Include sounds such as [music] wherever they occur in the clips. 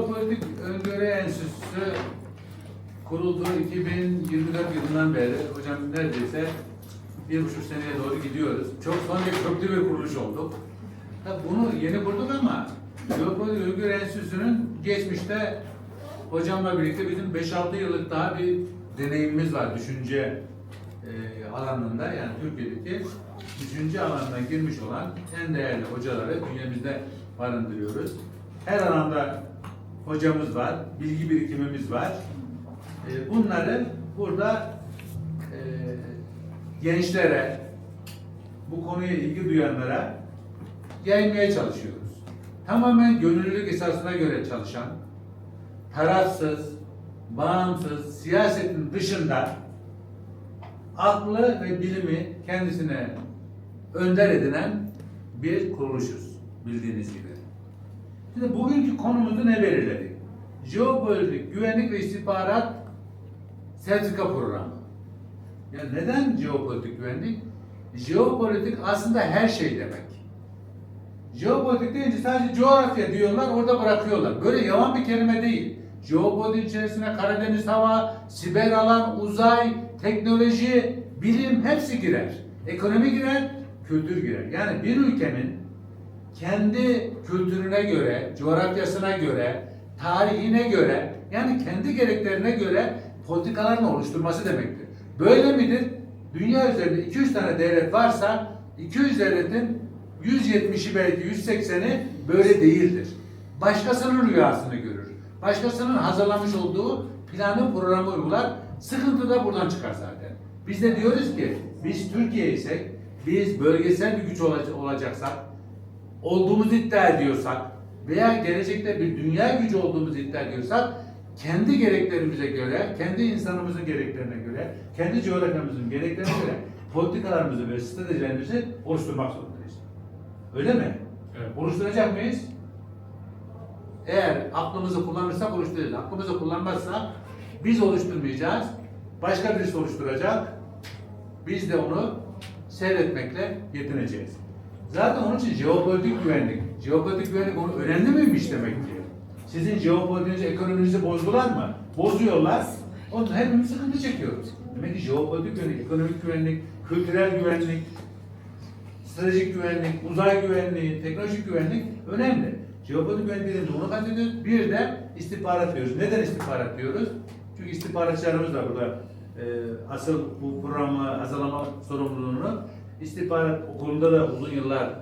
Jeopolitik Öngörü Enstitüsü kuruldu 2024 yılından beri. Hocam neredeyse bir buçuk seneye doğru gidiyoruz. Çok son ve köklü bir kuruluş olduk. Tabii bunu yeni kurduk ama Jeopolitik Öngörü Enstitüsü'nün geçmişte hocamla birlikte bizim 5-6 yıllık daha bir deneyimimiz var düşünce e, alanında yani Türkiye'deki düşünce alanına girmiş olan en değerli hocaları bünyemizde barındırıyoruz. Her alanda hocamız var, bilgi birikimimiz var. E, bunları burada e, gençlere, bu konuya ilgi duyanlara yaymaya çalışıyoruz. Tamamen gönüllülük esasına göre çalışan, tarafsız, bağımsız, siyasetin dışında aklı ve bilimi kendisine önder edinen bir kuruluşuz bildiğiniz gibi. Şimdi bugünkü konumuzu ne belirledik? Jeopolitik, güvenlik ve istihbarat sertifika programı. Ya neden jeopolitik güvenlik? Jeopolitik aslında her şey demek. Jeopolitik deyince sadece coğrafya diyorlar, orada bırakıyorlar. Böyle yalan bir kelime değil. Jeopolitik içerisine Karadeniz hava, siber alan, uzay, teknoloji, bilim hepsi girer. Ekonomi girer, kültür girer. Yani bir ülkenin kendi kültürüne göre, coğrafyasına göre, tarihine göre, yani kendi gereklerine göre politikalarını oluşturması demektir. Böyle midir? Dünya üzerinde 200 tane devlet varsa 200 devletin 170'i belki 180'i böyle değildir. Başkasının rüyasını görür. Başkasının hazırlamış olduğu planı programı uygular. Sıkıntı da buradan çıkar zaten. Biz de diyoruz ki biz Türkiye isek, biz bölgesel bir güç olac- olacaksak, olduğumuzu iddia ediyorsak veya gelecekte bir dünya gücü olduğumuzu iddia ediyorsak kendi gereklerimize göre, kendi insanımızın gereklerine göre, kendi coğrafyamızın gereklerine göre politikalarımızı ve stratejilerimizi oluşturmak zorundayız. Öyle mi? Evet. Oluşturacak mıyız? Eğer aklımızı kullanırsak oluşturacağız. Aklımızı kullanmazsak biz oluşturmayacağız. Başka birisi oluşturacak. Biz de onu seyretmekle yetineceğiz. Zaten onun için jeopolitik güvenlik. Jeopolitik güvenlik onu önemli miymiş demek ki? Sizin jeopolitinizi, ekonominizi bozdular mı? Bozuyorlar. Onun hepimiz sıkıntı çekiyoruz. Demek ki jeopolitik güvenlik, ekonomik güvenlik, kültürel güvenlik, stratejik güvenlik, uzay güvenliği, teknolojik güvenlik önemli. Jeopolitik güvenlik dediğimizde onu kastediyoruz. Bir de istihbarat diyoruz. Neden istihbarat diyoruz? Çünkü istihbaratçılarımız da burada e, asıl bu programı hazırlama sorumluluğunu istihbarat okulunda da uzun yıllar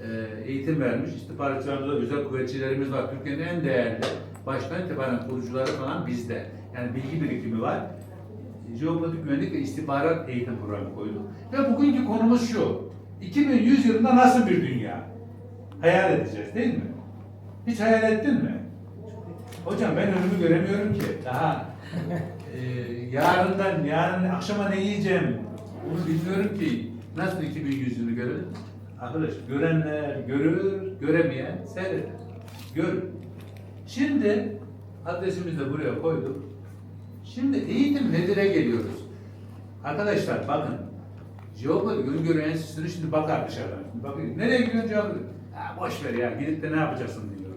e, eğitim vermiş. İstihbaratçılarımızda özel kuvvetçilerimiz var. Türkiye'nin en değerli baştan itibaren kurucuları falan bizde. Yani bilgi birikimi var. Jeopolitik güvenlik ve istihbarat eğitim programı koyduk. Ve bugünkü konumuz şu. 2100 yılında nasıl bir dünya? Hayal edeceğiz değil mi? Hiç hayal ettin mi? Hocam ben önümü göremiyorum ki. Daha e, yarından, yarın akşama ne yiyeceğim? Onu bilmiyorum ki. Nasıl 2100 yılı görelim? Arkadaş görenler görür, göremeyen seyreder. Gör. Şimdi adresimizi de buraya koyduk. Şimdi eğitim nedir'e geliyoruz. Arkadaşlar bakın. Jeopolitik Öngörü Enstitüsü'nü şimdi bakar dışarıdan. Şimdi bakıyor. Nereye gidiyorsun? Ha boş ver ya gidip de ne yapacaksın diyor.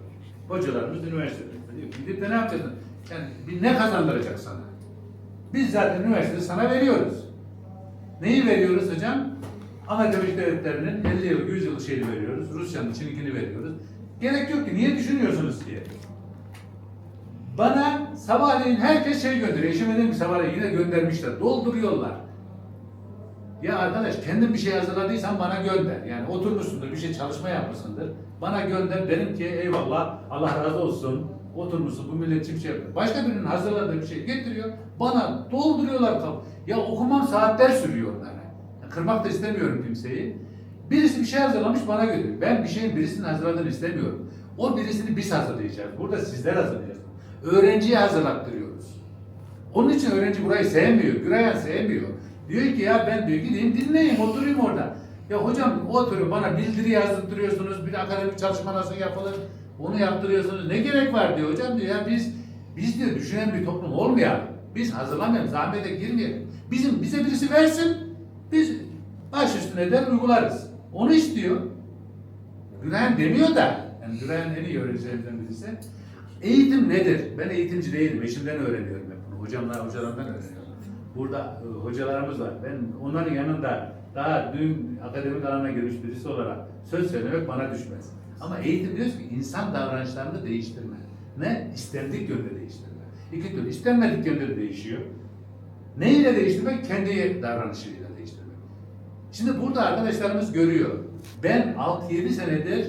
Hocalarımız üniversitede. Diyor, gidip de ne yapacaksın? Yani bir ne kazandıracak sana? Biz zaten üniversitede sana veriyoruz. Neyi veriyoruz hocam? Birleşik Devletleri'nin 50 yıl, 100 yıl şeyini veriyoruz. Rusya'nın Çin'inkini veriyoruz. Gerek yok ki. Niye düşünüyorsunuz diye. Bana sabahleyin herkes şey gönderiyor. Eşime dedim ki sabahleyin yine göndermişler. Dolduruyorlar. Ya arkadaş kendin bir şey hazırladıysan bana gönder. Yani oturmuşsundur, bir şey çalışma yapmışsındır. Bana gönder derim ki eyvallah, Allah razı olsun. Oturmuşsun, bu millet için bir şey yapıyor. Başka birinin hazırladığı bir şey getiriyor. Bana dolduruyorlar kapı. Ya okumam saatler sürüyor onlara. Kırmak da istemiyorum kimseyi. Birisi bir şey hazırlamış bana gönderiyor. Ben bir şeyin birisinin hazırladığını istemiyorum. O birisini biz hazırlayacağız. Burada sizler hazırlayacağız. Öğrenciye hazırlattırıyoruz. Onun için öğrenci burayı sevmiyor. Gürayan sevmiyor. Diyor ki ya ben diyor gideyim dinleyeyim oturayım orada. Ya hocam oturuyor bana bildiri yazdırtıyorsunuz. Bir akademik çalışma nasıl yapılır? Onu yaptırıyorsunuz. Ne gerek var diyor hocam diyor ya biz biz diyor düşünen bir toplum olmayalım. Biz hazırlamayalım, zahmete girmeyelim. Bizim bize birisi versin. Biz baş üstüne der uygularız. Onu istiyor. Güven demiyor da. Yani Güven en iyi öğrencilerimizden birisi. Eğitim nedir? Ben eğitimci değilim. Eşimden öğreniyorum hep bunu. Hocamlar, hocalarımdan öğreniyorum. Burada e, hocalarımız var. Ben onların yanında daha dün akademik alana girmiş birisi olarak söz söylemek bana düşmez. Ama eğitim diyoruz ki insan davranışlarını değiştirme. Ne? İstendik yönde değiştirme. İki türlü. İstenmedik yönde de değişiyor. Neyle değiştirmek? Kendi davranışıyla değiştirmek. Şimdi burada arkadaşlarımız görüyor. Ben 6-7 senedir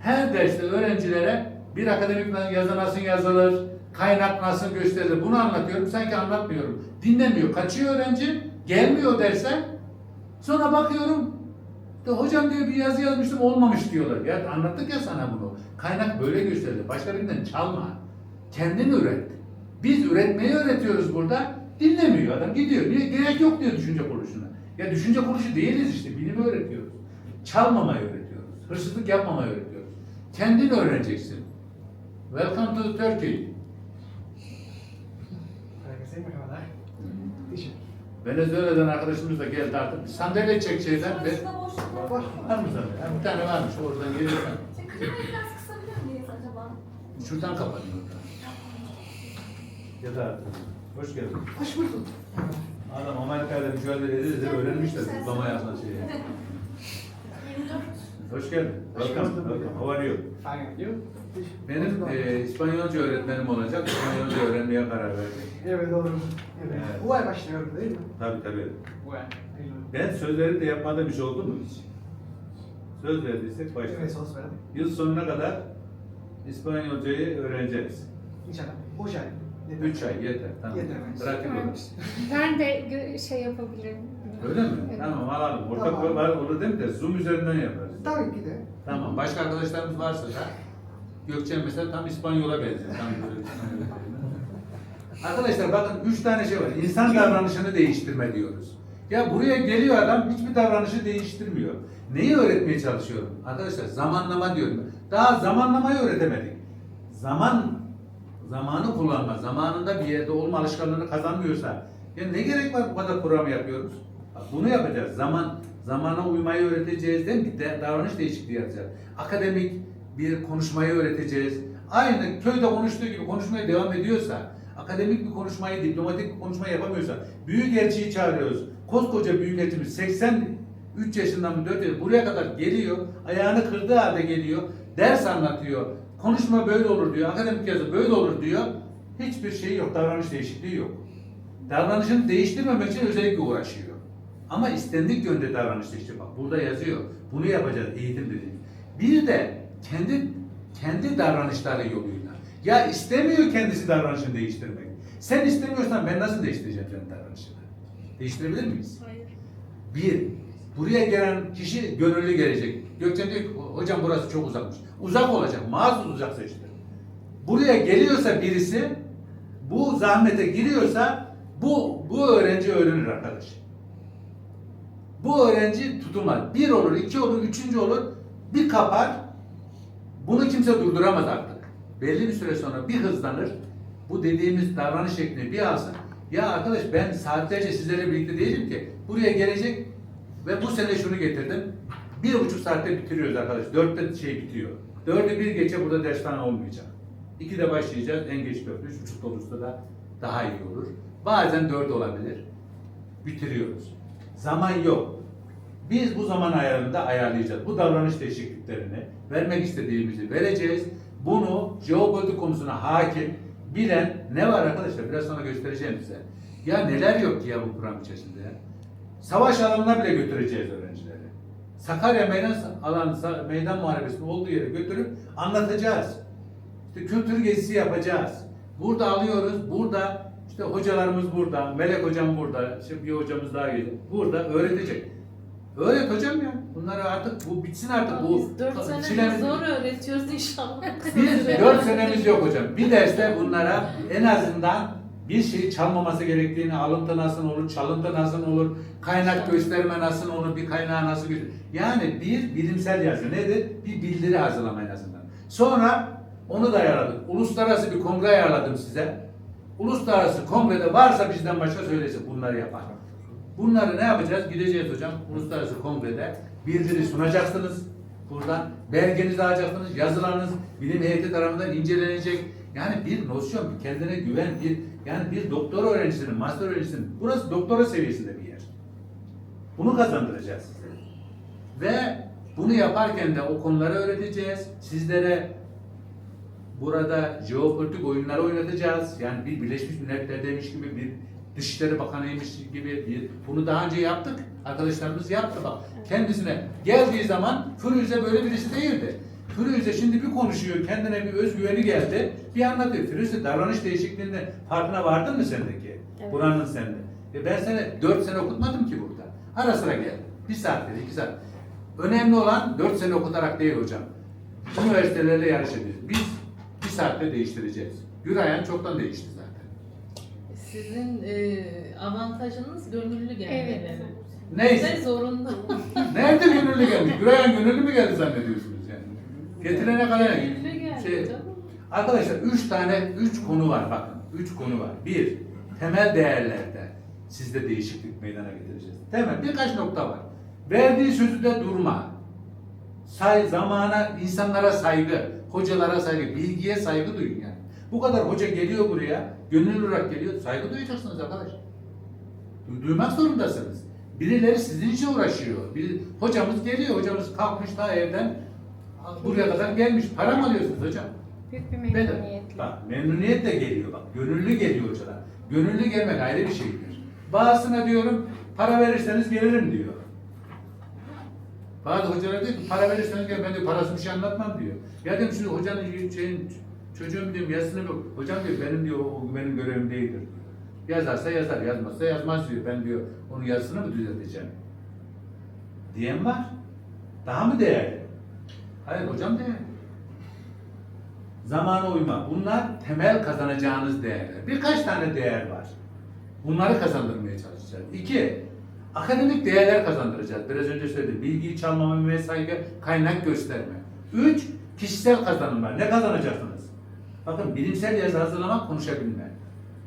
her derste öğrencilere bir akademik yazı nasıl yazılır, kaynak nasıl gösterilir bunu anlatıyorum. Sanki anlatmıyorum. Dinlemiyor. Kaçıyor öğrenci. Gelmiyor derse. Sonra bakıyorum. De hocam diyor bir yazı yazmıştım olmamış diyorlar. Ya anlattık ya sana bunu. Kaynak böyle gösterilir. Başka birinden çalma. Kendin üret. Biz üretmeyi öğretiyoruz burada. Dinlemiyor adam gidiyor. Niye? Gerek yok diyor düşünce kuruluşuna. Ya düşünce kuruluşu değiliz işte. Bilimi öğretiyoruz. Çalmamayı öğretiyoruz. Hırsızlık yapmamayı öğretiyoruz. Kendin öğreneceksin. Welcome to Turkey. Herkese merhabalar. Venezuela'dan arkadaşımız da geldi artık. Bir sandalye çek şeyden ve... Boş. Var mı? Ha, bir tane varmış oradan. Şey, klimayı biraz kısabilir miyiz acaba? Şuradan kapanıyor. Ya da hoş geldin. Hoş bulduk. Adam Amerika'yla mücadele edildi, öğrenmişler zıplama yapma şeyi. 24. Hoş geldin. Welcome. Welcome. How are you? Fine. You? Benim e, İspanyolca öğretmenim olacak. İspanyolca öğrenmeye karar verdim. Evet doğru. Evet. Evet. Bu ay başlıyorum değil mi? Tabii tabii. Bu ay. Ben sözleri de yapmadığım iş oldu mu hiç? Söz verdiysek başlayalım. Evet söz verdim. Yıl sonuna kadar İspanyolcayı öğreneceğiz. İnşallah. Bu ay. Yeter. 3 ay yeter. Tamam. Yeter. Bırakın onu. Ben de gö- şey yapabilirim. Öyle mi? Evet. Tamam alalım. Ortak Tamam. var olur değil mi de Zoom üzerinden yaparız. Tabii ki de. Tamam. Başka arkadaşlarımız varsa da Gökçen mesela tam İspanyola benziyor. Tam. Arkadaşlar bakın üç tane şey var. İnsan davranışını değiştirme diyoruz. Ya buraya geliyor adam hiçbir davranışı değiştirmiyor. Neyi öğretmeye çalışıyorum? Arkadaşlar zamanlama diyorum. Daha zamanlamayı öğretemedik. Zaman zamanı kullanma, zamanında bir yerde olma alışkanlığını kazanmıyorsa ya ne gerek var bu kadar program yapıyoruz? Bunu yapacağız. Zaman zamana uymayı öğreteceğiz değil mi? De davranış değişikliği yapacağız. Akademik bir konuşmayı öğreteceğiz. Aynı köyde konuştuğu gibi konuşmaya devam ediyorsa, akademik bir konuşmayı, diplomatik bir konuşma yapamıyorsa, büyükelçiyi çağırıyoruz. Koskoca büyükelçimiz 83 yaşından mı 4 yaşından buraya kadar geliyor, ayağını kırdığı halde geliyor, ders anlatıyor, konuşma böyle olur diyor, akademik yazı böyle olur diyor. Hiçbir şey yok, davranış değişikliği yok. Davranışını değiştirmemek için özellikle uğraşıyor. Ama istendik yönde davranış değiştir. Bak burada yazıyor. Bunu yapacağız eğitim dediğimiz. Bir de kendi kendi davranışları yoluyla. Ya istemiyor kendisi davranışını değiştirmek. Sen istemiyorsan ben nasıl değiştireceğim senin davranışını? Değiştirebilir miyiz? Hayır. Bir, buraya gelen kişi gönüllü gelecek. Gökçen diyor ki, hocam burası çok uzakmış. Uzak olacak, mağaz uzak seçti. Buraya geliyorsa birisi, bu zahmete giriyorsa, bu, bu öğrenci öğrenir arkadaş. Bu öğrenci tutulmaz. Bir olur, iki olur, üçüncü olur, bir kapar. Bunu kimse durduramaz artık. Belli bir süre sonra bir hızlanır. Bu dediğimiz davranış şeklini bir alsın. Ya arkadaş ben saatlerce sizlerle birlikte değilim ki. Buraya gelecek ve bu sene şunu getirdim. Bir buçuk saatte bitiriyoruz arkadaş. Dörtte şey bitiyor. Dördü bir geçe burada ders falan olmayacak. İkide başlayacağız. En geç dört. Üç buçukta olursa da daha iyi olur. Bazen dört olabilir. Bitiriyoruz. Zaman yok. Biz bu zaman ayarında ayarlayacağız. Bu davranış değişikliklerini vermek istediğimizi vereceğiz. Bunu jeopolitik konusuna hakim, bilen ne var arkadaşlar? Biraz sonra göstereceğim size. Ya neler yok ki ya bu program içerisinde. Savaş alanına bile götüreceğiz öğrencileri. Sakarya meydan alan meydan muharebesinin olduğu yere götürüp anlatacağız. İşte kültür gezisi yapacağız. Burada alıyoruz. Burada işte hocalarımız burada. Melek hocam burada. İşte bir hocamız daha geliyor. Burada öğretecek. Öğret hocam ya. Bunları artık bu bitsin artık bu. Biz 4 çilemiz- sene zor öğretiyoruz inşallah. Biz 4 senemiz yok hocam. Bir derste bunlara en azından bir şey çalmaması gerektiğini, alıntı nasıl olur, çalıntı nasıl olur, kaynak gösterme nasıl olur, bir kaynağı nasıl göster. Yani bir bilimsel yazı nedir? Bir bildiri hazırlama en azından. Sonra onu da ayarladık. Uluslararası bir kongre ayarladım size. Uluslararası kongrede varsa bizden başka söylesin bunları yapar. Bunları ne yapacağız? Gideceğiz hocam uluslararası kongrede bildiri sunacaksınız. Buradan belgenizi alacaksınız. Yazılarınız bilim heyeti tarafından incelenecek. Yani bir nosyon, bir kendine güven, bir yani bir doktor öğrencisinin, master öğrencisinin, burası doktora seviyesinde bir yer. Bunu kazandıracağız size. Ve bunu yaparken de o konuları öğreteceğiz. Sizlere burada jeopolitik oyunları oynatacağız. Yani bir Birleşmiş Milletler'deymiş gibi bir Dışişleri Bakanıymış gibi bir bunu daha önce yaptık. Arkadaşlarımız yaptı bak. Kendisine geldiği zaman Firuze böyle birisi değildi. Firuze şimdi bir konuşuyor, kendine bir özgüveni geldi. Bir anlatıyor. Firuze davranış değişikliğinde farkına vardın mı sendeki? Evet. Buranın sende. E ben seni dört sene okutmadım ki burada. Ara sıra geldim. Bir saat dedi, iki saat. Önemli olan dört sene okutarak değil hocam. Üniversitelerle yarış ediyoruz. Biz bir saatte değiştireceğiz. Gürayan çoktan değişti. Sizin e, avantajınız gönüllü gelmeleri. Evet. Neyse. Ve zorunlu. [laughs] Nerede gönüllü geldi? Gürayan gönüllü mü geldi zannediyorsunuz yani? Getirene kadar Gönüllü geldi şey, canım. Arkadaşlar üç tane, üç konu var bakın. Üç konu var. Bir, temel değerlerde sizde değişiklik meydana getireceğiz. Temel birkaç nokta var. Verdiği sözü de durma. Say, zamana, insanlara saygı, hocalara saygı, bilgiye saygı duyun yani. Bu kadar hoca geliyor buraya, gönüllü olarak geliyor, saygı duyacaksınız arkadaş. Du- Duymak zorundasınız. Birileri sizin için uğraşıyor. Bir, hocamız geliyor, hocamız kalkmış daha evden buraya kadar gelmiş. Para mı alıyorsunuz hocam? Büyük bir memnuniyetle. Bak memnuniyet de geliyor bak. Gönüllü geliyor hocalar. Gönüllü gelmek ayrı bir şeydir. Bazısına diyorum para verirseniz gelirim diyor. Bazı hocalar diyor ki para verirseniz gel ben de parası bir şey anlatmam diyor. Ya diyorum şimdi hocanın şeyin çocuğum diyorum yazısını yok. Hocam diyor benim diyor o benim görevim değildir. Yazarsa yazar, yazmazsa yazmaz diyor. Ben diyor onun yazısını mı düzelteceğim? Diyen var. Daha mı değerli? Hayır hocam değerli. Zamana uyma. Bunlar temel kazanacağınız değerler. Birkaç tane değer var. Bunları kazandırmaya çalışacağız. İki, akademik değerler kazandıracağız. Biraz önce söyledim. Bilgiyi çalmama saygı, kaynak gösterme. Üç, kişisel kazanımlar. Ne kazanacaksınız? Bakın bilimsel yazı hazırlamak, konuşabilme.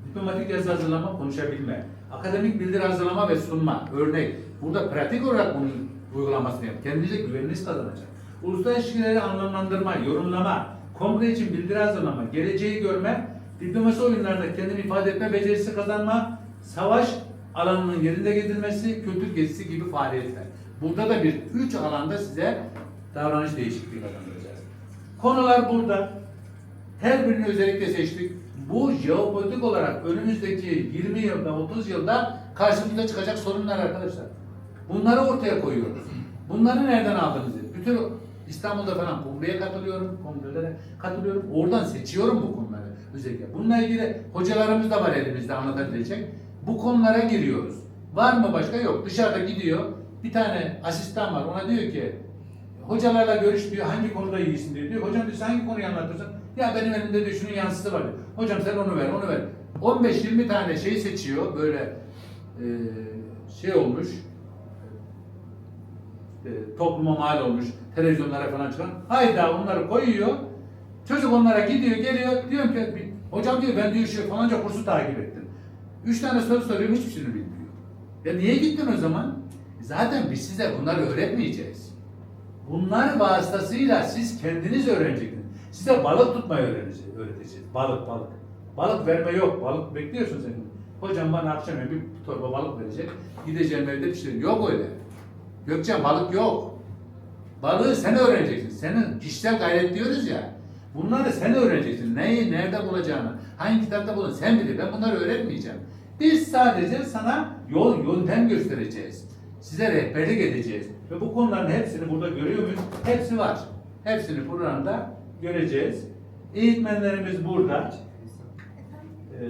Diplomatik yazı hazırlama, konuşabilme. Akademik bildiri hazırlama ve sunma. Örnek. Burada pratik olarak bunun uygulamasını yap. Kendinize güveniniz kazanacak. Uluslararası ilişkileri anlamlandırma, yorumlama, kongre için bildiri hazırlama, geleceği görme, diplomasi oyunlarında kendini ifade etme becerisi kazanma, savaş alanının yerinde gezilmesi, kültür gezisi gibi faaliyetler. Burada da bir üç alanda size davranış değişikliği kazandıracağız. Konular burada. Her birini özellikle seçtik. Bu jeopolitik olarak önümüzdeki 20 yılda, 30 yılda karşımıza çıkacak sorunlar arkadaşlar. Bunları ortaya koyuyoruz. Bunları nereden aldınız? Bütün İstanbul'da falan kongreye katılıyorum, kongrelere katılıyorum. Oradan seçiyorum bu konuları özellikle. Bununla ilgili hocalarımız da var elimizde anlatabilecek. Bu konulara giriyoruz. Var mı başka? Yok. Dışarıda gidiyor. Bir tane asistan var. Ona diyor ki hocalarla görüş diyor. Hangi konuda iyisin diyor. Hocam diyor "sen hangi konuyu anlatırsın? Ya benim elimde diyor şunun yansısı var. Hocam sen onu ver, onu ver. 15-20 tane şey seçiyor. Böyle e, şey olmuş. E, topluma mal olmuş. Televizyonlara falan çıkan. Hayda onları koyuyor. Çocuk onlara gidiyor, geliyor. Diyorum ki "Bir- hocam diyor ben diyor şu falanca kursu takip ettim. Üç tane soru soruyorum hiçbir şeyini bilmiyor. Ya niye gittin o zaman? Zaten biz size bunları öğretmeyeceğiz. Bunlar vasıtasıyla siz kendiniz öğreneceksiniz. Size balık tutmayı öğreneceğiz, öğreteceğiz. Balık, balık. Balık verme yok. Balık bekliyorsun sen. Hocam bana akşam bir torba balık verecek. Gideceğim evde pişireceğim. Yok öyle. Gökçen balık yok. Balığı sen öğreneceksin. Senin kişisel gayret diyoruz ya. Bunları sen öğreneceksin. Neyi, nerede bulacağını, hangi kitapta bulacağını sen bilir. Ben bunları öğretmeyeceğim. Biz sadece sana yol, yöntem göstereceğiz. Size rehberlik edeceğiz. Ve bu konuların hepsini burada görüyor muyuz? Hepsi var. Hepsini programda göreceğiz. Eğitmenlerimiz burada. Ee,